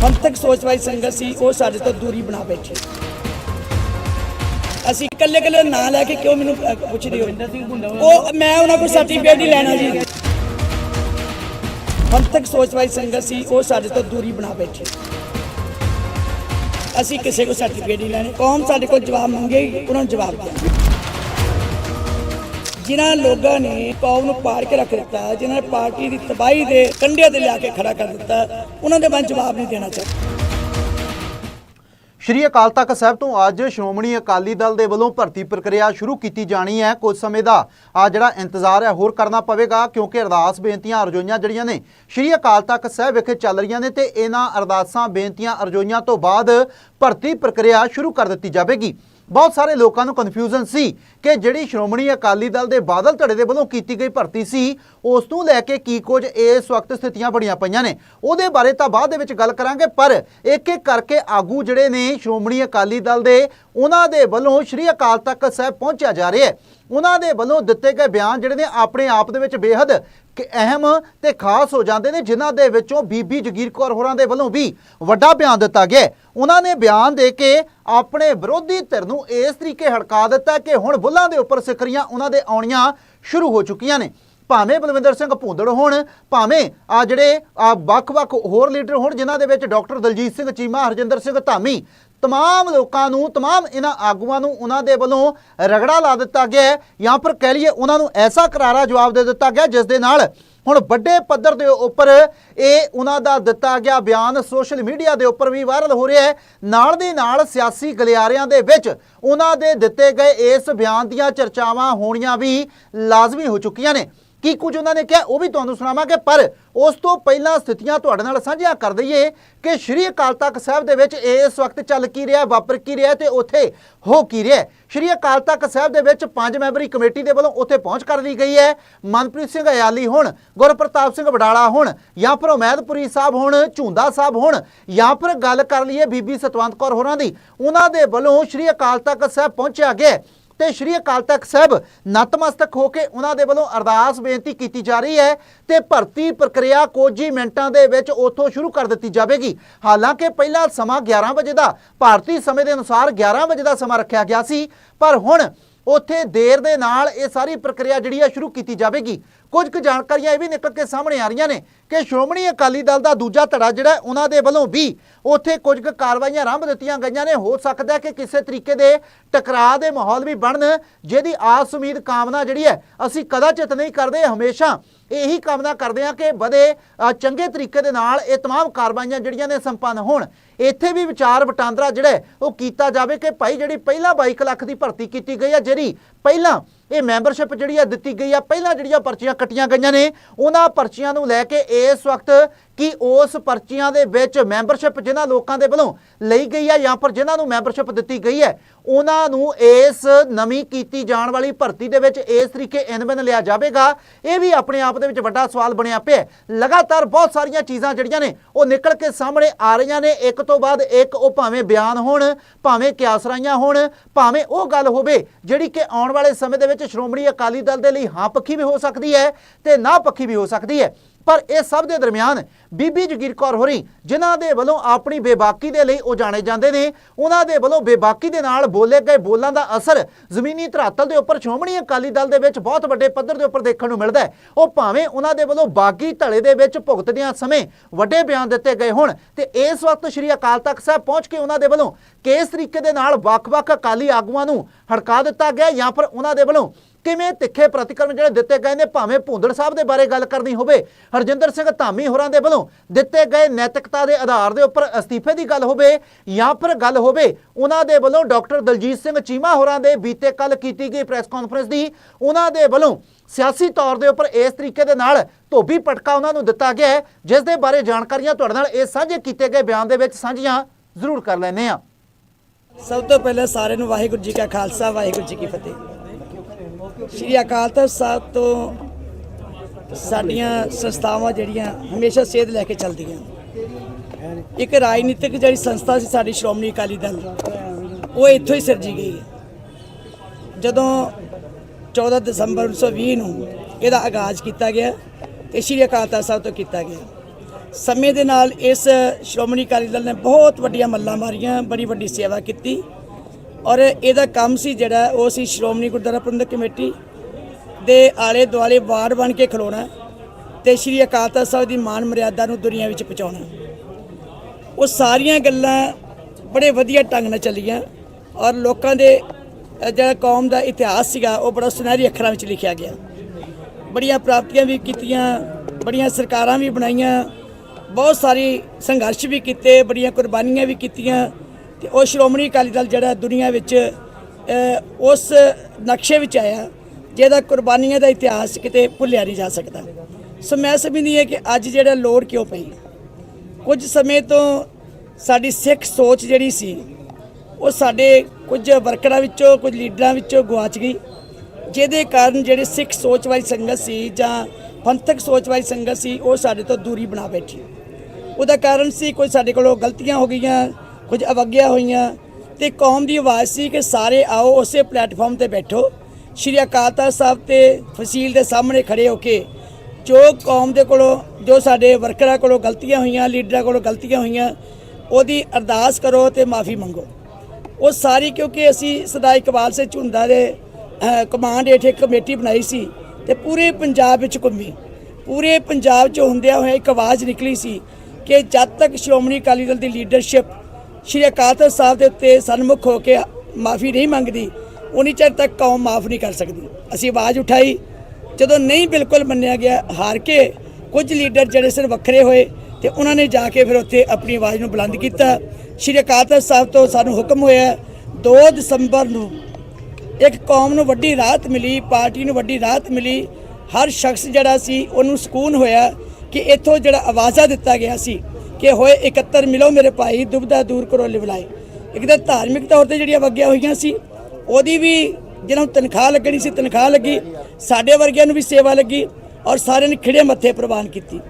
ਪੰਥਕ ਸੋਚ ਵਾਲੀ ਸੰਗਤ ਸੀ ਉਹ ਸਾਡੇ ਤੋਂ ਦੂਰੀ ਬਣਾ ਬੈਠੀ ਅਸੀਂ ਇਕੱਲੇ ਇਕੱਲੇ ਨਾਂ ਲੈ ਕੇ ਕਿਉਂ ਮੈਨੂੰ ਪੁੱਛਦੇ ਹੋ ਉਹ ਮੈਂ ਉਹਨਾਂ ਕੋਲ ਸਰਟੀਫਿਕੇਟ ਹੀ ਲੈਣਾ ਜੀ ਪੰਥਕ ਸੋਚ ਵਾਲੀ ਸੰਗਤ ਸੀ ਉਹ ਸਾਡੇ ਤੋਂ ਦੂਰੀ ਬਣਾ ਬੈਠੀ ਅਸੀਂ ਕਿਸੇ ਕੋਲ ਸਰਟੀਫਿਕੇਟ ਨਹੀਂ ਲੈਣੇ ਕੌਮ ਸਾਡੇ ਕੋਲ ਜਵਾਬ ਮੰਗੇਗੀ ਉਹਨਾਂ ਨੂੰ ਜਵਾਬ ਦਿਆਂਗੇ ਜਿਨ੍ਹਾਂ ਲੋਕਾਂ ਨੇ ਕੌਮ ਨੂੰ ਪਾੜ ਕੇ ਰੱਖ ਦਿੱਤਾ, ਜਿਨ੍ਹਾਂ ਨੇ ਪਾਰਟੀ ਦੀ ਤਬਾਹੀ ਦੇ ਕੰਢਿਆਂ ਤੇ ਲਿਆ ਕੇ ਖੜਾ ਕਰ ਦਿੱਤਾ, ਉਹਨਾਂ ਦੇ ਮੈਂ ਜਵਾਬ ਨਹੀਂ ਦੇਣਾ ਚਾਹੁੰਦਾ। ਸ਼੍ਰੀ ਅਕਾਲ ਤਖਤ ਸਾਹਿਬ ਤੋਂ ਅੱਜ ਸ਼੍ਰੋਮਣੀ ਅਕਾਲੀ ਦਲ ਦੇ ਵੱਲੋਂ ਭਰਤੀ ਪ੍ਰਕਿਰਿਆ ਸ਼ੁਰੂ ਕੀਤੀ ਜਾਣੀ ਹੈ। ਕੁਝ ਸਮੇਂ ਦਾ ਆ ਜਿਹੜਾ ਇੰਤਜ਼ਾਰ ਹੈ, ਹੋਰ ਕਰਨਾ ਪਵੇਗਾ, ਕਿਉਂਕਿ ਅਰਦਾਸ ਬੇਨਤੀਆਂ ਅਰਜ਼ੋਈਆਂ ਜਿਹੜੀਆਂ ਨੇ ਸ਼੍ਰੀ ਅਕਾਲ ਤਖਤ ਸਾਹਿਬ ਵਿਖੇ ਚੱਲ ਰਹੀਆਂ ਨੇ ਤੇ ਇਹਨਾਂ ਅਰਦਾਸਾਂ, ਬੇਨਤੀਆਂ, ਅਰਜ਼ੋਈਆਂ ਤੋਂ ਬਾਅਦ ਭਰਤੀ ਪ੍ਰਕਿਰਿਆ ਸ਼ੁਰੂ ਕਰ ਦਿੱਤੀ ਜਾਵੇਗੀ। ਬਹੁਤ ਸਾਰੇ ਲੋਕਾਂ ਨੂੰ ਕਨਫਿਊਜ਼ਨ ਸੀ ਕਿ ਜਿਹੜੀ ਸ਼੍ਰੋਮਣੀ ਅਕਾਲੀ ਦਲ ਦੇ ਬਾਦਲ ਧੜੇ ਦੇ ਵੱਲੋਂ ਕੀਤੀ ਗਈ ਭਰਤੀ ਸੀ, ਉਸ ਨੂੰ ਲੈ ਕੇ ਕੀ ਕੁਝ ਇਸ ਵਕਤ ਸਥਿਤੀਆਂ ਬੜੀਆਂ ਪਈਆਂ ਨੇ। ਉਹਦੇ ਬਾਰੇ ਤਾਂ ਬਾਅਦ ਦੇ ਵਿੱਚ ਗੱਲ ਕਰਾਂਗੇ, ਪਰ ਇੱਕ ਇੱਕ ਕਰਕੇ ਆਗੂ ਜਿਹੜੇ ਨੇ ਸ਼੍ਰੋਮਣੀ ਅਕਾਲੀ ਦਲ ਦੇ, ਉਹਨਾਂ ਦੇ ਵੱਲੋਂ ਸ਼੍ਰੀ ਅਕਾਲ ਤਖਤ ਸਾਹਿਬ ਪਹੁੰਚਿਆ ਜਾ ਰਿਹਾ ਹੈ। ਉਹਨਾਂ ਦੇ ਵੱਲੋਂ ਦਿੱਤੇ ਗਏ ਬਿਆਨ ਜਿਹੜੇ ਨੇ ਆਪਣੇ ਆਪ ਦੇ ਵਿੱਚ ਬੇਹੱਦ ਅਹਿਮ ਤੇ ਖਾਸ ਹੋ ਜਾਂਦੇ ਨੇ, ਜਿਨ੍ਹਾਂ ਦੇ ਵਿੱਚੋਂ ਬੀਬੀ ਜਗੀਰ ਕੌਰ ਹੋਰਾਂ ਦੇ ਵੱਲੋਂ ਵੀ ਵੱਡਾ ਬਿਆਨ ਦਿੱਤਾ ਗਿਆ ਉਹਨਾਂ ਨੇ ਬਿਆਨ ਦੇ ਕੇ ਆਪਣੇ ਵਿਰੋਧੀ ਧਿਰ ਨੂੰ ਇਸ ਤਰੀਕੇ ਹੜਕਾ ਦਿੱਤਾ ਕਿ ਹੁਣ ਬੁੱਲਾਂ ਦੇ ਉੱਪਰ ਸਿਕਰੀਆਂ ਉਹਨਾਂ ਦੇ ਆਉਣੀਆਂ ਸ਼ੁਰੂ ਹੋ ਚੁੱਕੀਆਂ ਨੇ। ਭਾਵੇਂ ਬਲਵਿੰਦਰ ਸਿੰਘ ਭੂੰਦੜ ਹੋਣ, ਭਾਵੇਂ ਆ ਜਿਹੜੇ ਵੱਖ-ਵੱਖ ਹੋਰ ਲੀਡਰ ਹੋਣ, ਜਿਨ੍ਹਾਂ ਦੇ ਵਿੱਚ ਡਾਕਟਰ ਦਲਜੀਤ ਸਿੰਘ ਚੀਮਾ, ਹਰਜਿੰਦਰ ਸਿੰਘ ਧਾਮੀ ਤਮਾਮ ਲੋਕਾਂ ਨੂੰ ਤਮਾਮ ਇਹਨਾਂ ਆਗੂਆਂ ਨੂੰ ਉਹਨਾਂ ਦੇ ਵੱਲੋਂ ਰਗੜਾ ਲਾ ਦਿੱਤਾ ਗਿਆ ਜਾਂ ਫਿਰ ਕਹਿ ਲਈਏ ਉਹਨਾਂ ਨੂੰ ਐਸਾ ਕਰਾਰਾ ਜਵਾਬ ਦੇ ਦਿੱਤਾ ਗਿਆ ਜਿਸ ਦੇ ਨਾਲ ਹੁਣ ਵੱਡੇ ਪੱਧਰ ਦੇ ਉੱਪਰ ਇਹ ਉਹਨਾਂ ਦਾ ਦਿੱਤਾ ਗਿਆ ਬਿਆਨ ਸੋਸ਼ਲ ਮੀਡੀਆ ਦੇ ਉੱਪਰ ਵੀ ਵਾਇਰਲ ਹੋ ਰਿਹਾ ਹੈ ਨਾਲ ਦੇ ਨਾਲ ਸਿਆਸੀ ਗਲਿਆਰਿਆਂ ਦੇ ਵਿੱਚ ਉਹਨਾਂ ਦੇ ਦਿੱਤੇ ਗਏ ਇਸ ਬਿਆਨ ਦੀਆਂ ਚਰਚਾਵਾਂ ਹੋਣੀਆਂ ਵੀ ਲਾਜ਼ਮੀ ਹੋ ਚੁੱਕੀਆਂ ਨੇ ਕੀ ਕੁਝ ਉਹਨਾਂ ਨੇ ਕਿਹਾ, ਉਹ ਵੀ ਤੁਹਾਨੂੰ ਸੁਣਾਵਾਂਗੇ, ਪਰ ਉਸ ਤੋਂ ਪਹਿਲਾਂ ਸਥਿਤੀਆਂ ਤੁਹਾਡੇ ਨਾਲ ਸਾਂਝੀਆਂ ਕਰ ਦਈਏ ਕਿ ਸ਼੍ਰੀ ਅਕਾਲ ਤਖਤ ਸਾਹਿਬ ਦੇ ਵਿੱਚ ਇਸ ਵਕਤ ਚੱਲ ਕੀ ਰਿਹਾ, ਵਾਪਰ ਕੀ ਰਿਹਾ ਤੇ ਉੱਥੇ ਹੋ ਕੀ ਰਿਹਾ। ਸ਼੍ਰੀ ਅਕਾਲ ਤਖਤ ਸਾਹਿਬ ਦੇ ਵਿੱਚ ਪੰਜ ਮੈਂਬਰੀ ਕਮੇਟੀ ਦੇ ਵੱਲੋਂ ਉੱਥੇ ਪਹੁੰਚ ਕਰ ਲਈ ਗਈ ਹੈ। ਮਨਪ੍ਰੀਤ ਸਿੰਘ ਅਯਾਲੀ ਹੋਣ, ਗੁਰਪ੍ਰਤਾਪ ਸਿੰਘ ਵਡਾਲਾ ਹੋਣ, ਜਾਂ ਫਿਰ ਉਮੈਦਪੁਰੀ ਸਾਹਿਬ ਹੋਣ, ਝੁੰਦਾ ਸਾਹਿਬ ਹੋਣ, ਜਾਂ ਫਿਰ ਗੱਲ ਕਰ ਲਈਏ ਬੀਬੀ ਸਤਵੰਤ ਕੌਰ ਹੋਰਾਂ ਦੀ। ਉਹਨਾਂ ਦੇ ਵੱਲੋਂ ਸ਼੍ਰੀ ਅਕਾਲ ਤਖਤ ਸਾਹਿਬ ਪਹੁੰਚਿਆ ਗਿਆ। ਤੇ ਸ਼੍ਰੀ ਅਕਾਲ ਤਖਤ ਸਾਹਿਬ ਨਤਮਸਤਕ ਹੋ ਕੇ ਉਹਨਾਂ ਦੇ ਵੱਲੋਂ ਅਰਦਾਸ ਬੇਨਤੀ ਕੀਤੀ ਜਾ ਰਹੀ ਹੈ ਤੇ ਭਰਤੀ ਪ੍ਰਕਿਰਿਆ ਕੁਝ ਹੀ ਮਿੰਟਾਂ ਦੇ ਵਿੱਚ ਉੱਥੋਂ ਸ਼ੁਰੂ ਕਰ ਦਿੱਤੀ ਜਾਵੇਗੀ। ਹਾਲਾਂਕਿ ਪਹਿਲਾਂ ਸਮਾਂ 11 ਵਜੇ ਦਾ, ਭਾਰਤੀ ਸਮੇਂ ਦੇ ਅਨੁਸਾਰ 11 ਵਜੇ ਦਾ ਸਮਾਂ ਰੱਖਿਆ ਗਿਆ ਸੀ, ਪਰ ਹੁਣ ਉੱਥੇ ਦੇਰ ਦੇ ਨਾਲ ਇਹ ਸਾਰੀ ਪ੍ਰਕਿਰਿਆ ਜਿਹੜੀ ਹੈ ਸ਼ੁਰੂ ਕੀਤੀ ਜਾਵੇਗੀ। ਕੁਝ ਕੁ ਜਾਣਕਾਰੀਆਂ ਇਹ ਵੀ ਨਿਕਲ ਕੇ ਸਾਹਮਣੇ ਆ ਰਹੀਆਂ ਨੇ ਕਿ ਸ਼੍ਰੋਮਣੀ ਅਕਾਲੀ ਦਲ ਦਾ ਦੂਜਾ ਧੜਾ ਜਿਹੜਾ ਹੈ, ਉਹਨਾਂ ਦੇ ਵੱਲੋਂ ਵੀ ਉੱਥੇ ਕੁਝ ਕੁ ਕਾਰਵਾਈਆਂ ਆਰੰਭ ਦਿੱਤੀਆਂ ਗਈਆਂ ਨੇ ਹੋ ਸਕਦਾ ਹੈ ਕਿ ਕਿਸੇ ਤਰੀਕੇ ਦੇ ਟਕਰਾਅ ਦੇ ਮਾਹੌਲ ਵੀ ਬਣਨ ਜਿਹਦੀ ਆਸ ਉਮੀਦ ਕਾਮਨਾ ਜਿਹੜੀ ਹੈ ਅਸੀਂ ਕਦਾਚਿਤ ਨਹੀਂ ਕਰਦੇ ਹਮੇਸ਼ਾ ਇਹੀ ਕਾਮਨਾ ਕਰਦੇ ਹਾਂ ਕਿ ਵਧੇ ਅ, ਚੰਗੇ ਤਰੀਕੇ ਦੇ ਨਾਲ ਇਹ तमाम ਕਾਰਵਾਈਆਂ ਜਿਹੜੀਆਂ ਨੇ ਸੰਪੰਨ ਹੋਣ ਇੱਥੇ ਵੀ ਵਿਚਾਰ ਵਟਾਂਦਰਾ ਜਿਹੜਾ ਹੈ, ਉਹ ਕੀਤਾ ਜਾਵੇ ਕਿ ਭਾਈ ਜਿਹੜੀ ਪਹਿਲਾਂ 22 ਲੱਖ ਦੀ ਭਰਤੀ ਕੀਤੀ ਗਈ ਹੈ ਜਿਹੜੀ ਪਹਿਲਾਂ ਇਹ ਮੈਂਬਰਸ਼ਿਪ ਜਿਹੜੀ ਆ ਦਿੱਤੀ ਗਈ ਆ, ਪਹਿਲਾਂ ਜਿਹੜੀਆਂ ਪਰਚੀਆਂ ਕੱਟੀਆਂ ਗਈਆਂ ਨੇ, ਉਹਨਾਂ ਪਰਚੀਆਂ ਨੂੰ ਲੈ ਕੇ ਇਸ ਵਕਤ ਕਿ ਉਸ ਪਰਚੀਆਂ ਦੇ ਵਿੱਚ ਮੈਂਬਰਸ਼ਿਪ ਜਿਨ੍ਹਾਂ ਲੋਕਾਂ ਦੇ ਵੱਲੋਂ ਲਈ ਗਈ ਹੈ ਜਾਂ ਫਿਰ ਜਿਨ੍ਹਾਂ ਨੂੰ ਮੈਂਬਰਸ਼ਿਪ ਦਿੱਤੀ ਗਈ ਹੈ, ਉਹਨਾਂ ਨੂੰ ਇਸ ਨਵੀਂ ਕੀਤੀ ਜਾਣ ਵਾਲੀ ਭਰਤੀ ਦੇ ਵਿੱਚ ਇਸ ਤਰੀਕੇ ਇਨਵਨ ਲਿਆ ਜਾਵੇਗਾ। ਇਹ ਵੀ ਆਪਣੇ ਆਪ ਦੇ ਵਿੱਚ ਵੱਡਾ ਸਵਾਲ ਬਣਿਆ ਪਿਆ ਲਗਾਤਾਰ ਬਹੁਤ ਸਾਰੀਆਂ ਚੀਜ਼ਾਂ ਜਿਹੜੀਆਂ ਨੇ, ਉਹ ਨਿਕਲ ਕੇ ਸਾਹਮਣੇ ਆ ਰਹੀਆਂ ਨੇ। ਇੱਕ ਤੋਂ ਬਾਅਦ ਇੱਕ ਉਹ ਭਾਵੇਂ ਬਿਆਨ ਹੋਣ, ਭਾਵੇਂ ਕਿਆਸਰਾਈਆਂ ਹੋਣ, ਭਾਵੇਂ ਉਹ ਗੱਲ ਹੋਵੇ ਜਿਹੜੀ ਕਿ ਆਉਣ ਵਾਲੇ ਸਮੇਂ ਦੇ ਵਿੱਚ ਸ਼੍ਰੋਮਣੀ ਅਕਾਲੀ ਦਲ ਦੇ ਲਈ ਹਾਂ ਪੱਖੀ ਵੀ ਹੋ ਸਕਦੀ ਹੈ ਤੇ ਨਾ ਪੱਖੀ ਵੀ ਹੋ ਸਕਦੀ ਹੈ। ਪਰ ਇਹ ਸਭ ਦੇ ਦਰਮਿਆਨ ਬੀਬੀ ਜਗੀਰ ਕੌਰ ਹੋਰੀ, ਜਿਨ੍ਹਾਂ ਦੇ ਵੱਲੋਂ ਆਪਣੀ ਬੇਬਾਕੀ ਦੇ ਲਈ ਉਹ ਜਾਣੇ ਜਾਂਦੇ ਨੇ, ਉਹਨਾਂ ਦੇ ਵੱਲੋਂ ਬੇਬਾਕੀ ਦੇ ਨਾਲ ਬੋਲੇ ਗਏ ਬੋਲਾਂ ਦਾ ਅਸਰ ਜ਼ਮੀਨੀ ਧਰਾਤਲ ਦੇ ਉੱਪਰ ਸ਼੍ਰੋਮਣੀ ਅਕਾਲੀ ਦਲ ਦੇ ਵਿੱਚ ਬਹੁਤ ਵੱਡੇ ਪੱਧਰ ਦੇ ਉੱਪਰ ਦੇਖਣ ਨੂੰ ਮਿਲਦਾ ਹੈ। ਉਹ ਭਾਵੇਂ ਉਹਨਾਂ ਦੇ ਵੱਲੋਂ ਬਾਗੀ ਧੜੇ ਦੇ ਵਿੱਚ ਭੁਗਤਦਿਆਂ ਸਮੇਂ ਵੱਡੇ ਬਿਆਨ ਦਿੱਤੇ ਗਏ ਹੋਣ ਤੇ ਇਸ ਵਕਤ ਸ਼੍ਰੀ ਅਕਾਲ ਤਖਤ ਸਾਹਿਬ ਪਹੁੰਚ ਕੇ ਉਹਨਾਂ ਦੇ ਵੱਲੋਂ ਕਿਸ ਤਰੀਕੇ ਦੇ ਨਾਲ ਵੱਖ-ਵੱਖ ਅਕਾਲੀ ਆਗੂਆਂ ਨੂੰ ਹੜਕਾ ਦਿੱਤਾ ਗਿਆ ਜਾਂ ਫਿਰ ਉਹਨਾਂ ਦੇ ਵੱਲੋਂ ਕਿਵੇਂ ਤਿੱਖੇ ਪ੍ਰਤੀਕਰਮ ਜਿਹੜੇ ਦਿੱਤੇ ਗਏ ਨੇ, ਭਾਵੇਂ ਭੁੰਦੜ ਸਾਹਿਬ ਦੇ ਬਾਰੇ ਗੱਲ ਕਰਨੀ ਹੋਵੇ, ਹਰਜਿੰਦਰ ਸਿੰਘ ਧਾਮੀ ਹੋਰਾਂ ਦੇ ਵੱਲੋਂ ਦਿੱਤੇ ਗਏ ਨੈਤਿਕਤਾ ਦੇ ਆਧਾਰ ਦੇ ਉੱਪਰ ਅਸਤੀਫੇ ਦੀ ਗੱਲ ਹੋਵੇ ਜਾਂ ਫਿਰ ਗੱਲ ਹੋਵੇ, ਉਹਨਾਂ ਦੇ ਵੱਲੋਂ ਡਾਕਟਰ ਦਲਜੀਤ ਸਿੰਘ ਚੀਮਾ ਹੋਰਾਂ ਦੇ ਬੀਤੇ ਕੱਲ ਕੀਤੀ ਗਈ ਪ੍ਰੈਸ ਕਾਨਫਰੰਸ ਦੀ, ਉਹਨਾਂ ਦੇ ਵੱਲੋਂ ਸਿਆਸੀ ਤੌਰ ਦੇ ਉੱਪਰ ਇਸ ਤਰੀਕੇ ਦੇ ਨਾਲ ਧੋਬੀ ਪਟਕਾ ਉਹਨਾਂ ਨੂੰ ਦਿੱਤਾ ਗਿਆ ਹੈ, ਜਿਸ ਦੇ ਬਾਰੇ ਜਾਣਕਾਰੀਆਂ ਤੁਹਾਡੇ ਨਾਲ ਇਹ ਸਾਂਝੇ ਕੀਤੇ ਗਏ ਬਿਆਨ ਦੇ ਵਿੱਚ ਸਾਂਝੀਆਂ ਜ਼ਰੂਰ ਕਰ ਲੈਂਦੇ ਹਾਂ। ਸਭ ਤੋਂ ਪਹਿਲਾਂ ਸਾਰਿਆਂ ਨੂੰ ਵਾਹਿਗੁਰੂ ਜੀ ਕਾ ਖਾਲਸਾ, ਵਾਹਿਗੁਰੂ ਜੀ ਕੀ ਫਤਿਹ। ਸ਼੍ਰੀ ਅਕਾਲ ਤਖਤ ਸਾਹਿਬ ਤੋਂ ਸਾਡੀਆਂ ਸੰਸਥਾਵਾਂ ਜਿਹੜੀਆਂ ਹਮੇਸ਼ਾ ਸੇਧ ਲੈ ਕੇ ਚੱਲਦੀਆਂ। ਇੱਕ ਰਾਜਨੀਤਿਕ ਜਿਹੜੀ ਸੰਸਥਾ ਸੀ ਸਾਡੀ ਸ਼੍ਰੋਮਣੀ ਅਕਾਲੀ ਦਲ, ਉਹ ਇੱਥੋਂ ਹੀ ਸਿਰਜੀ ਗਈ। ਹੈ ਜਦੋਂ 14 ਦਸੰਬਰ 1920 ਨੂੰ ਇਹਦਾ ਆਗਾਜ਼ ਕੀਤਾ ਗਿਆ ਤੇ ਸ਼੍ਰੀ ਅਕਾਲ ਤਖਤ ਸਾਹਿਬ ਤੋਂ ਕੀਤਾ ਗਿਆ। ਸਮੇਂ ਦੇ ਨਾਲ ਇਸ ਸ਼੍ਰੋਮਣੀ ਅਕਾਲੀ ਦਲ ਨੇ ਬਹੁਤ ਵੱਡੀਆਂ ਮੱਲਾਂ ਮਾਰੀਆਂ, ਬੜੀ ਵੱਡੀ ਸੇਵਾ ਕੀਤੀ। ਔਰ ਇਹਦਾ ਕੰਮ ਸੀ ਜਿਹੜਾ, ਉਹ ਸੀ ਸ਼੍ਰੋਮਣੀ ਗੁਰਦੁਆਰਾ ਪ੍ਰਬੰਧਕ ਕਮੇਟੀ ਦੇ ਆਲੇ ਦੁਆਲੇ ਵਾਰਡ ਬਣ ਕੇ ਖਲੋਣਾ ਤੇ ਸ਼੍ਰੀ ਅਕਾਲ ਤਖਤ ਸਾਹਿਬ ਦੀ ਮਾਨ ਮਰਿਆਦਾ ਨੂੰ ਦੁਨੀਆ ਵਿੱਚ ਪਹੁੰਚਾਉਣਾ। ਉਹ ਸਾਰੀਆਂ ਗੱਲਾਂ ਬੜੇ ਵਧੀਆ ਢੰਗ ਨਾਲ ਚੱਲੀਆਂ ਔਰ ਲੋਕਾਂ ਦੇ ਜਿਹੜਾ ਕੌਮ ਦਾ ਇਤਿਹਾਸ ਸੀਗਾ, ਉਹ ਬੜਾ ਸੁਨਹਿਰੀ ਅੱਖਰਾਂ ਵਿੱਚ ਲਿਖਿਆ ਗਿਆ। ਬੜੀਆਂ ਪ੍ਰਾਪਤੀਆਂ ਵੀ ਕੀਤੀਆਂ, ਬੜੀਆਂ ਸਰਕਾਰਾਂ ਵੀ ਬਣਾਈਆਂ, ਬਹੁਤ ਸਾਰੀ ਸੰਘਰਸ਼ ਵੀ ਕੀਤੇ, ਬੜੀਆਂ ਕੁਰਬਾਨੀਆਂ ਵੀ ਕੀਤੀਆਂ। ਤੇ ਉਹ ਸ਼੍ਰੋਮਣੀ ਅਕਾਲੀ ਦਲ ਜਿਹੜਾ ਦੁਨੀਆ ਵਿੱਚ ਉਸ ਨਕਸ਼ੇ ਵਿੱਚ ਆਇਆ, ਜਿਹਦਾ ਕੁਰਬਾਨੀਆਂ ਦਾ ਇਤਿਹਾਸ ਕਿਤੇ ਭੁੱਲਿਆ ਨਹੀਂ ਜਾ ਸਕਦਾ। ਸੋ ਮੈਂ ਸਮਝਦੀ ਹਾਂ ਕਿ ਅੱਜ ਜਿਹੜਾ ਲੋੜ ਕਿਉਂ ਪਈ? ਕੁਝ ਸਮੇਂ ਤੋਂ ਸਾਡੀ ਸਿੱਖ ਸੋਚ ਜਿਹੜੀ ਸੀ, ਉਹ ਸਾਡੇ ਕੁਝ ਵਰਕਰਾਂ ਵਿੱਚੋਂ, ਕੁਝ ਲੀਡਰਾਂ ਵਿੱਚੋਂ ਗਵਾਚ ਗਈ, ਜਿਹਦੇ ਕਾਰਨ ਜਿਹੜੇ ਸਿੱਖ ਸੋਚ ਵਾਲੀ ਸੰਗਤ ਸੀ ਜਾਂ ਪੰਥਕ ਸੋਚ ਵਾਲੀ ਸੰਗਤ ਸੀ, ਉਹ ਸਾਡੇ ਤੋਂ ਦੂਰੀ ਬਣਾ ਬੈਠੀ। ਉਹਦਾ ਕਾਰਨ ਸੀ, ਕੋਈ ਸਾਡੇ ਕੋਲੋਂ ਗਲਤੀਆਂ ਹੋ ਗਈਆਂ ਕੁਝ ਅਵੱਗਿਆ ਹੋਈਆਂ ਤੇ ਕੌਮ ਦੀ ਆਵਾਜ਼ ਸੀ ਕਿ ਸਾਰੇ ਆਓ ਉਸੇ ਪਲੇਟਫਾਰਮ ਤੇ ਬੈਠੋ। ਸ਼੍ਰੀ ਅਕਾਲ ਤਖਤ ਸਾਹਿਬ ਤੇ ਫਸੀਲ ਦੇ ਸਾਹਮਣੇ ਖੜੇ ਹੋ ਕੇ ਜੋ ਕੌਮ ਦੇ ਕੋਲੋਂ, ਜੋ ਸਾਡੇ ਵਰਕਰਾਂ ਕੋਲੋਂ ਗਲਤੀਆਂ ਹੋਈਆਂ, ਲੀਡਰਾਂ ਕੋਲੋਂ ਗਲਤੀਆਂ ਹੋਈਆਂ, ਉਹਦੀ ਅਰਦਾਸ ਕਰੋ ਤੇ ਮਾਫੀ ਮੰਗੋ। ਉਹ ਸਾਰੀ ਕਿਉਂਕਿ ਅਸੀਂ ਸਦਾ ਇਕਬਾਲ ਸੇ ਝੁੰਦਾ ਦੇ ਕਮਾਂਡ ਹੇਠ ਇੱਕ ਕਮੇਟੀ ਬਣਾਈ ਸੀ ਤੇ ਪੂਰੇ ਪੰਜਾਬ ਵਿੱਚ ਘੁੰਮੀ। ਪੂਰੇ ਪੰਜਾਬ 'ਚ ਹੁੰਦਿਆਂ ਹੋਇਆ ਇੱਕ ਆਵਾਜ਼ ਨਿਕਲੀ ਸੀ ਕਿ ਜਦ ਤੱਕ ਸ਼੍ਰੋਮਣੀ ਅਕਾਲੀ ਦਲ ਦੀ ਲੀਡਰਸ਼ਿਪ ਸ਼੍ਰੀ ਅਕਾਲ ਤਖਤ ਸਾਹਿਬ ਦੇ ਉੱਤੇ ਸਨਮੁਖ ਹੋ ਕੇ ਮਾਫੀ ਨਹੀਂ ਮੰਗਦੀ, ਉਨੀ ਚਿਰ ਤੱਕ ਕੌਮ ਮਾਫ ਨਹੀਂ ਕਰ ਸਕਦੀ। ਅਸੀਂ ਆਵਾਜ਼ ਉਠਾਈ। ਜਦੋਂ ਨਹੀਂ ਬਿਲਕੁਲ ਮੰਨਿਆ ਗਿਆ, ਹਾਰ ਕੇ ਕੁਝ ਲੀਡਰ ਜਿਹੜੇ ਸਿਰ ਵੱਖਰੇ ਹੋਏ ਤੇ ਉਹਨਾਂ ਨੇ ਜਾ ਕੇ ਫਿਰ ਉੱਥੇ ਆਪਣੀ ਆਵਾਜ਼ ਨੂੰ ਬੁਲੰਦ ਕੀਤਾ। ਸ਼੍ਰੀ ਅਕਾਲ ਤਖਤ ਸਾਹਿਬ ਤੋਂ ਸਾਨੂੰ ਹੁਕਮ ਹੋਇਆ 2 ਦਸੰਬਰ ਨੂੰ ਇੱਕ ਕੌਮ ਨੂੰ ਵੱਡੀ ਰਾਹਤ ਮਿਲੀ, ਪਾਰਟੀ ਨੂੰ ਵੱਡੀ ਰਾਹਤ ਮਿਲੀ। ਹਰ ਸ਼ਖਸ ਜਿਹੜਾ ਸੀ, ਉਹਨੂੰ ਸਕੂਨ ਹੋਇਆ। ਕਿ ਇੱਥੋਂ ਜਿਹੜਾ ਆਵਾਜ਼ਾ ਦਿੱਤਾ ਗਿਆ ਸੀ ਕਿ ਹੋਏ 71 ਮਿਲੋ ਮੇਰੇ ਭਾਈ, ਦੁਬਦਾ ਦੂਰ ਕਰੋ ਲਿਵਲਾਏ ਇੱਕ ਤਾਂ ਧਾਰਮਿਕ ਤੌਰ ਤੇ ਜਿਹੜੀਆਂ ਵਗੀਆਂ ਹੋਈਆਂ ਸੀ, ਉਹਦੀ ਵੀ ਜਿਹਨਾਂ ਨੂੰ ਤਨਖਾਹ ਲੱਗਣੀ ਸੀ, ਤਨਖਾਹ ਲੱਗੀ, ਸਾਡੇ ਵਰਗਿਆਂ ਨੂੰ ਵੀ ਸੇਵਾ ਲੱਗੀ ਔਰ ਸਾਰਿਆਂ ਨੇ ਖਿੜੇ ਮੱਥੇ ਪ੍ਰਵਾਨ ਕੀਤੀ।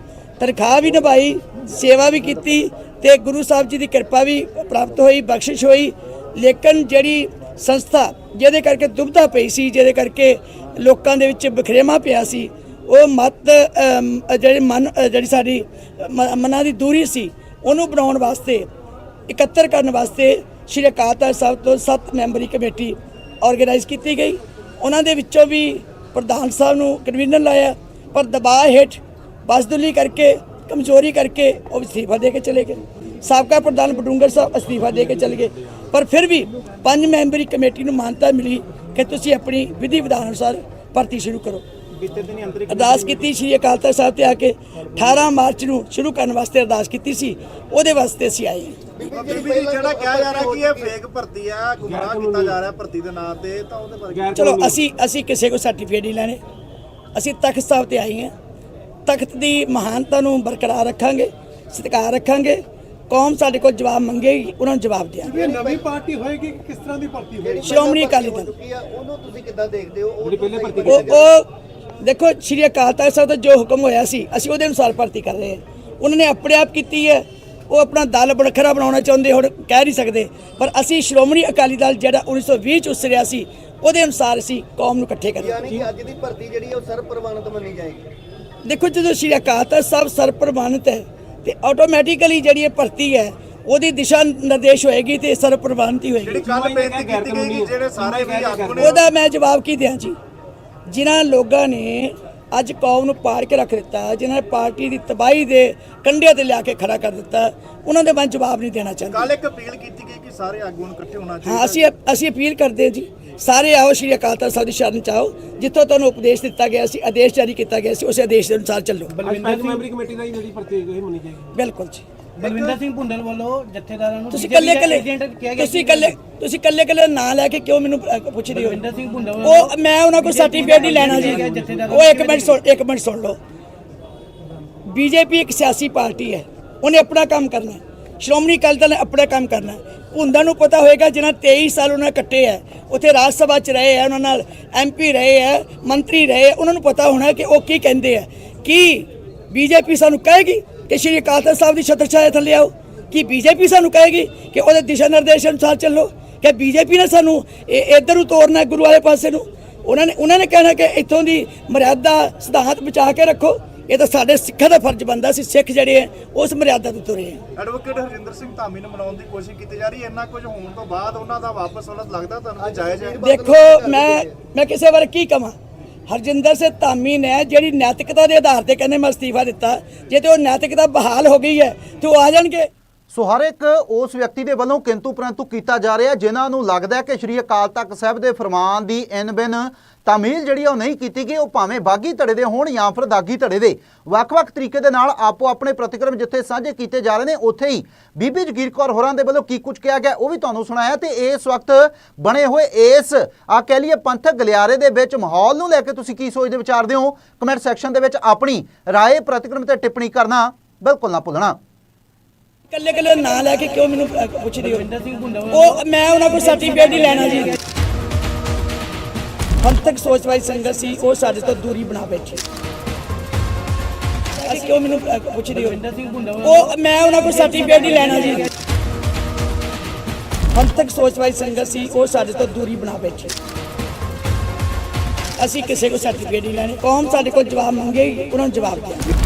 ਤਨਖਾਹ ਵੀ ਨਿਭਾਈ, ਸੇਵਾ ਵੀ ਕੀਤੀ ਤੇ ਗੁਰੂ ਸਾਹਿਬ ਜੀ ਦੀ ਕਿਰਪਾ ਵੀ ਪ੍ਰਾਪਤ ਹੋਈ, ਬਖਸ਼ਿਸ਼ ਹੋਈ। ਲੇਕਿਨ ਜਿਹੜੀ ਸੰਸਥਾ ਜਿਹਦੇ ਕਰਕੇ ਦੁਬਧਾ ਪਈ ਸੀ, ਜਿਹਦੇ ਕਰਕੇ ਲੋਕਾਂ ਦੇ ਵਿੱਚ ਬਖਰੇਵਾ ਪਿਆ ਸੀ ਉਹ ਮਤ ਜਿਹੜੇ ਮਨ ਜਿਹੜੀ ਸਾਡੀ, ਮ- ਮਨਾਂ ਦੀ ਦੂਰੀ ਸੀ, ਉਹਨੂੰ ਬਣਾਉਣ ਵਾਸਤੇ, ਇਕੱਤਰ ਕਰਨ ਵਾਸਤੇ ਸ਼੍ਰੀ ਅਕਾਲ ਤਖਤ ਸਾਹਿਬ ਤੋਂ 7 ਮੈਂਬਰੀ ਕਮੇਟੀ ਆਰਗੇਨਾਈਜ਼ ਕੀਤੀ ਗਈ। ਉਹਨਾਂ ਦੇ ਵਿੱਚੋਂ ਵੀ ਪ੍ਰਧਾਨ ਸਾਹਿਬ ਨੂੰ ਕਨਵੀਨਰ ਲਾਇਆ। ਪਰ ਦਬਾਅ ਹੇਠ ਬਸਦੁਲੀ ਕਰਕੇ, ਕਮਜ਼ੋਰੀ ਕਰਕੇ ਉਹ ਅਸਤੀਫਾ ਦੇ ਕੇ ਚਲੇ ਗਏ। ਸਾਬਕਾ ਪ੍ਰਧਾਨ ਬਡੂੰਗਰ ਸਾਹਿਬ ਅਸਤੀਫਾ ਦੇ ਕੇ ਚਲੇ ਗਏ। ਪਰ ਫਿਰ ਵੀ ਪੰਜ ਮੈਂਬਰੀ ਕਮੇਟੀ ਨੂੰ ਮਾਨਤਾ ਮਿਲੀ ਕਿ ਤੁਸੀਂ ਆਪਣੀ ਵਿਧੀ ਵਿਧਾਨ ਅਨੁਸਾਰ ਭਰਤੀ ਸ਼ੁਰੂ ਕਰੋ। ਅਰਦਾਸ ਕੀਤੀ ਸ਼੍ਰੀ ਅਕਾਲ ਤਖਤ ਸਾਹਿਬ ਤੇ ਆ ਕੇ 18 ਮਾਰਚ ਨੂੰ ਸ਼ੁਰੂ ਕਰਨ ਵਾਸਤੇ ਅਰਦਾਸ ਕੀਤੀ ਸੀ ਉਹਦੇ ਵਾਸਤੇ ਅਸੀਂ ਆਏ ਹਾਂ। ਬੀਬੀ ਜੀ ਜਿਹੜਾ ਕਿਹਾ ਜਾ ਰਿਹਾ ਕਿ ਇਹ ਫੇਕ ਭਰਤੀ ਆ ਗੁੰਮਰਾਹ ਕੀਤਾ ਜਾ ਰਿਹਾ ਭਰਤੀ ਦੇ ਨਾਂ ਤੇ ਤਾਂ ਉਹਦੇ ਬਾਰੇ ਚਲੋ ਅਸੀਂ ਅਸੀਂ ਕਿਸੇ ਕੋ ਸਰਟੀਫਿਕੇਟ ਨਹੀਂ ਲੈਣੇ। ਅਸੀਂ ਤਖਤ ਸਾਹਿਬ ਤੇ ਆਏ ਹਾਂ। ਤਖਤ ਦੀ ਮਹਾਨਤਾ ਨੂੰ ਬਰਕਰਾਰ ਰੱਖਾਂਗੇ ਸਤਿਕਾਰ ਰੱਖਾਂਗੇ। ਕੌਮ ਸਾਡੇ ਕੋਲ ਜਵਾਬ ਮੰਗੇਗੀ ਉਹਨਾਂ ਨੂੰ ਜਵਾਬ ਦਿਆਂਗੇ। ਇਹ ਨਵੀਂ ਪਾਰਟੀ ਹੋਏਗੀ ਕਿ ਕਿਸ ਤਰ੍ਹਾਂ ਦੀ ਭਰਤੀ ਹੋਏਗੀ? ਸ਼੍ਰੋਮਣੀ ਅਕਾਲੀ ਦਲ। ਉਹਨੂੰ ਤੁਸੀਂ ਕਿੱਦਾਂ ਦੇਖਦੇ ਹੋ? ਉਹ ਦੇਖੋ ਸ਼੍ਰੀ ਅਕਾਲ ਤਖਤ ਸਾਹਿਬ ਦਾ ਜੋ ਹੁਕਮ ਹੋਇਆ ਸੀ ਅਸੀਂ ਉਹਦੇ ਅਨੁਸਾਰ ਭਰਤੀ ਕਰ ਰਹੇ ਹਾਂ। ਉਹਨਾਂ ਨੇ ਆਪਣੇ ਆਪ ਕੀਤੀ ਹੈ। ਉਹ ਆਪਣਾ ਦਲ ਵੱਖਰਾ ਬਣਾਉਣਾ ਚਾਹੁੰਦੇ ਹੁਣ ਕਹਿ ਨਹੀਂ ਸਕਦੇ। ਪਰ ਅਸੀਂ ਸ਼੍ਰੋਮਣੀ ਅਕਾਲੀ ਦਲ ਜਿਹੜਾ 1920 ਚ ਉਸਰਿਆ ਸੀ ਉਹਦੇ ਅਨੁਸਾਰ ਅਸੀਂ ਕੌਮ ਨੂੰ ਇਕੱਠੇ ਕਰਾਂਗੇ। ਯਾਨੀ ਕਿ ਅੱਜ ਦੀ ਭਰਤੀ ਜਿਹੜੀ ਉਹ ਸਰਬ ਪ੍ਰਵਾਨਿਤ ਮੰਨੀ ਜਾਏਗੀ। ਦੇਖੋ ਜਦੋਂ ਸ਼੍ਰੀ ਅਕਾਲ ਤਖਤ ਸਾਹਿਬ ਸਰਪ੍ਰਵਾਨਿਤ ਹੈ ਤੇ ਆਟੋਮੈਟਿਕਲੀ ਜਿਹੜੀ ਇਹ ਭਰਤੀ ਹੈ ਉਹਦੀ ਦਿਸ਼ਾ ਨਿਰਦੇਸ਼ ਹੋਏਗੀ ਤੇ ਸਰਪ੍ਰਵਾਨਿਤ ਹੀ ਹੋਏਗੀ। ਜਿਹੜੀ ਕੱਲ ਬੇਨਤੀ ਕੀਤੀ ਗਈ ਕਿ ਜਿਹੜੇ ਸਾਰੇ ਵੀ ਆਗੂ ਨੇ ਉਹਦਾ ਮੈਂ ਜਵਾਬ ਕੀ ਦਿਆਂ ਜੀ? ਜਿਨ੍ਹਾਂ ਲੋਕਾਂ ਨੇ ਅੱਜ ਕੌਮ ਨੂੰ ਪਾੜ ਕੇ ਰੱਖ ਦਿੱਤਾ ਜਿਨ੍ਹਾਂ ਨੇ ਪਾਰਟੀ ਦੀ ਤਬਾਹੀ ਦੇ ਕੰਢਿਆਂ ਤੇ ਲਿਆ ਕੇ ਖੜਾ ਕਰ ਦਿੱਤਾ ਉਹਨਾਂ ਦੇ ਮੈਂ ਜਵਾਬ ਨਹੀਂ ਦੇਣਾ ਚਾਹੁੰਦਾ। ਕੱਲ ਇੱਕ ਅਪੀਲ ਕੀਤੀ ਗਈ ਕਿ ਸਾਰੇ ਆਗੂਆਂ ਨੂੰ ਇਕੱਠੇ ਹੋਣਾ ਹਾਂ ਚਾਹੀਦਾ ਅਸੀਂ ਅਸੀਂ ਅਪੀਲ ਕਰਦੇ ਹਾਂ ਜੀ ਸਾਰੇ ਆਓ ਸ਼੍ਰੀ ਅਕਾਲ ਤਖਤ ਸਾਹਿਬ ਦੀ ਸ਼ਰਨ ਚ ਆਓ ਜਿੱਥੋਂ ਤੁਹਾਨੂੰ ਉਪਦੇਸ਼ ਦਿੱਤਾ ਗਿਆ ਸੀ ਆਦੇਸ਼ ਜਾਰੀ ਕੀਤਾ ਗਿਆ ਸੀ ਉਸੇ ਆਦੇਸ਼ ਦੇ ਅਨੁਸਾਰ ਚੱਲੋ। ਬਲਵਿੰਦਰ ਮੈਂਬਰੀ ਕਮੇਟੀ ਦਾ ਹੀ ਜਿਹੜੀ ਭਰਤੀ ਹੋਈ ਮੰਨੀ ਜਾਏਗੀ। ਬਿਲਕੁਲ ਜੀ। ਬਲਵਿੰਦਰ ਸਿੰਘ ਭੁੰਡਲ ਵੱਲੋਂ ਜਥੇਦਾਰਾਂ ਨੂੰ ਤੁਸੀਂ ਕੱਲੇ ਕੱਲੇ ਤੁਸੀਂ ਕੱਲੇ ਤੁਸੀਂ ਕੱਲੇ ਕੱਲੇ ਨਾਂ ਲੈ ਕੇ ਕਿਉਂ ਮੈਨੂੰ ਅ, ਪੁੱਛਦੇ ਹੋ? ਬਲਵਿੰਦਰ ਸਿੰਘ ਭੁੰਡਲ ਉਹ ਮੈਂ ਉਹਨਾਂ ਕੋਲ ਸਰਟੀਫਿਕੇਟ ਨਹੀਂ ਲੈਣਾ ਜੀ। ਉਹ ਇੱਕ ਮਿੰਟ ਸੁਣ ਇੱਕ ਮਿੰਟ ਸੁਣ ਲਓ। ਬੀਜੇਪੀ ਇੱਕ ਸਿਆਸੀ ਪਾਰਟੀ ਹੈ। ਉਹਨੇ ਆਪਣਾ ਕੰਮ ਕਰਨਾ ਹੈ। ਸ਼੍ਰੋਮਣੀ ਅਕਾਲੀ ਦਲ ਨੇ ਆਪਣਾ ਕੰਮ ਕਰਨਾ ਹੈ। ਭੁੰਦਨ ਨੂੰ ਪਤਾ ਹੋਏਗਾ ਜਿਨ੍ਹਾਂ 23 ਸਾਲ ਉਹਨਾਂ ਕੱਟੇ ਹੈ। ਉੱਥੇ ਰਾਜ ਸਭਾ ਚ ਰਹੇ ਹੈ ਉਹਨਾਂ ਨਾਲ ਐਮਪੀ ਰਹੇ ਹੈ ਮੰਤਰੀ ਰਹੇ ਉਹਨਾਂ ਨੂੰ ਪਤਾ ਹੋਣਾ ਕਿ ਉਹ ਕੀ ਕਹਿੰਦੇ ਆ ਕੀ ਬੀਜੇਪੀ ਸਾਨੂੰ ਕਹੇਗੀ? ਕਿ ਸ਼੍ਰੀ ਅਕਾਲ ਤਖਤ ਸਾਹਿਬ ਦੀ ਛਤਰ ਛਾਇਆ ਥੱਲੇ ਆਓ ਕੀ ਬੀਜੇਪੀ ਸਾਨੂੰ ਕਹੇਗੀ ਕਿ ਉਹਦੇ ਦਿਸ਼ਾ ਨਿਰਦੇਸ਼ ਅਨੁਸਾਰ ਚੱਲੋ ਕਿ ਬੀਜੇਪੀ ਨੇ ਸਾਨੂੰ ਇਹ ਇੱਧਰ ਨੂੰ ਤੋਰਨਾ ਹੈ ਗੁਰੂ ਵਾਲੇ ਪਾਸੇ ਨੂੰ। ਉਹਨਾਂ ਨੇ ਉਹਨਾਂ ਨੇ ਕਹਿਣਾ ਕਿ ਇੱਥੋਂ ਦੀ ਮਰਿਆਦਾ ਸਿਧਾਂਤ ਬਚਾ ਕੇ ਰੱਖੋ। ਇਹ ਤਾਂ ਸਾਡੇ ਸਿੱਖਾਂ ਦਾ ਫਰਜ਼ ਬਣਦਾ ਸੀ ਸਿੱਖ ਜਿਹੜੇ ਆ ਉਸ ਮਰਿਆਦਾ ਤੋਂ ਤੁਰੇ ਆ। ਐਡਵੋਕੇਟ ਹਰਜਿੰਦਰ ਸਿੰਘ ਧਾਮੀ ਨੂੰ ਮਨਾਉਣ ਦੀ ਕੋਸ਼ਿਸ਼ ਕੀਤੀ ਜਾ ਰਹੀ ਹੈ। ਇੰਨਾ ਕੁਝ ਹੋਣ ਤੋਂ ਬਾਅਦ ਉਹਨਾਂ ਦਾ ਵਾਪਸ ਉਹਨਾਂ ਲੱਗਦਾ ਤੁਹਾਨੂੰ ਜਾਇਜ਼ ਹੈ? ਦੇਖੋ ਮੈਂ ਮੈਂ ਕਿਸੇ ਬਾਰੇ ਕੀ ਕਵਾਂ? ਹਰਜਿੰਦਰ ਸਿੰਘ ਧਾਮੀ ਨੇ ਜਿਹੜੀ ਨੈਤਿਕਤਾ ਦੇ ਆਧਾਰ ਤੇ ਕਹਿੰਦੇ ਮੈਂ ਅਸਤੀਫਾ ਦਿੱਤਾ, ਜੇ ਤੇ ਉਹ ਨੈਤਿਕਤਾ ਬਹਾਲ ਹੋ ਗਈ ਹੈ, ਤੇ ਉਹ ਆ ਜਾਣਗੇ। ਸੋ ਹਰ ਇੱਕ ਉਸ ਵਿਅਕਤੀ ਦੇ ਵੱਲੋਂ ਕਿੰਤੂ ਪਰੰਤੂ ਕੀਤਾ ਜਾ ਰਿਹਾ, ਜਿਨ੍ਹਾਂ ਨੂੰ ਲੱਗਦਾ ਹੈ ਕਿ ਸ਼੍ਰੀ ਅਕਾਲ ਤਖਤ ਸਾਹਿਬ ਦੇ ਫਰਮਾਨ ਦੀ ਇਨ ਬਿਨ ਤਾਮੀਲ ਜਿਹੜੀ ਉਹ ਨਹੀਂ ਕੀਤੀ ਗਈ, ਉਹ ਭਾਵੇਂ ਬਾਗੀ ਧੜੇ ਦੇ ਹੋਣ ਜਾਂ ਫਿਰ ਦਾਗੀ ਧੜੇ ਦੇ। ਵੱਖ-ਵੱਖ ਤਰੀਕੇ ਦੇ ਨਾਲ ਆਪੋ ਆਪਣੇ ਪ੍ਰਤੀਕਰਮ ਜਿੱਥੇ ਸਾਂਝੇ ਕੀਤੇ ਜਾ ਰਹੇ ਨੇ, ਉੱਥੇ ਹੀ ਬੀਬੀ ਜਗੀਰ ਕੌਰ ਹੋਰਾਂ ਦੇ ਵੱਲੋਂ ਕੀ ਕੁਝ ਕਿਹਾ ਗਿਆ, ਉਹ ਵੀ ਤੁਹਾਨੂੰ ਸੁਣਾਇਆ ਤੇ ਇਸ ਵਕਤ ਬਣੇ ਹੋਏ ਇਸ ਆ ਕਹਿ ਲਈਏ ਪੰਥਕ ਗਲਿਆਰੇ ਦੇ ਵਿੱਚ ਮਾਹੌਲ ਨੂੰ ਲੈ ਕੇ ਤੁਸੀਂ ਕੀ ਸੋਚਦੇ ਵਿਚਾਰਦੇ ਹੋ? ਕਮੈਂਟ ਸੈਕਸ਼ਨ ਦੇ ਵਿੱਚ ਆਪਣੀ ਰਾਏ, ਪ੍ਰਤੀਕਰਮ ਤੇ ਟਿੱਪਣੀ ਕਰਨਾ ਬਿਲਕੁਲ ਨਾ ਭੁੱਲਣਾ। ਇਕੱਲੇ ਇਕੱਲੇ ਨਾਂ ਲੈ ਕੇ ਕਿਉਂ ਮੈਨੂੰ ਪੁੱਛਦੇ ਹੋ? ਉਹ ਮੈਂ ਉਹਨਾਂ ਕੋਲ ਸਰਟੀਫਿਕੇਟ ਨਹੀਂ ਲੈਣਾ ਜੀ। ਪੰਥਕ ਵਾਲੀ ਸੰਗਤ ਸੀ ਉਹ ਸਾਡੇ ਤੋਂ ਦੂਰੀ ਬਣਾ ਬੈਠੇ ਅਸੀਂ ਕਿਉਂ ਮੈਨੂੰ ਪੁੱਛਦੇ ਹੋ ਉਹ ਮੈਂ ਉਹਨਾਂ ਕੋਲ ਸਰਟੀਫਿਕੇਟ ਨਹੀਂ ਲੈਣਾ ਜੀ ਪੰਥਕ ਸੋਚਵਾਈ ਸੰਗਤ ਸੀ ਉਹ ਸਾਡੇ ਤੋਂ ਦੂਰੀ ਬਣਾ ਬੈਠੇ ਅਸੀਂ ਕਿਸੇ ਕੋਲ ਸਰਟੀਫਿਕੇਟ ਨਹੀਂ ਲੈਣੇ ਕੌਮ ਸਾਡੇ ਕੋਲ ਜਵਾਬ ਮੰਗੇਗੀ ਉਹਨਾਂ ਨੂੰ ਜਵਾਬ ਦਿਆਂਗੇ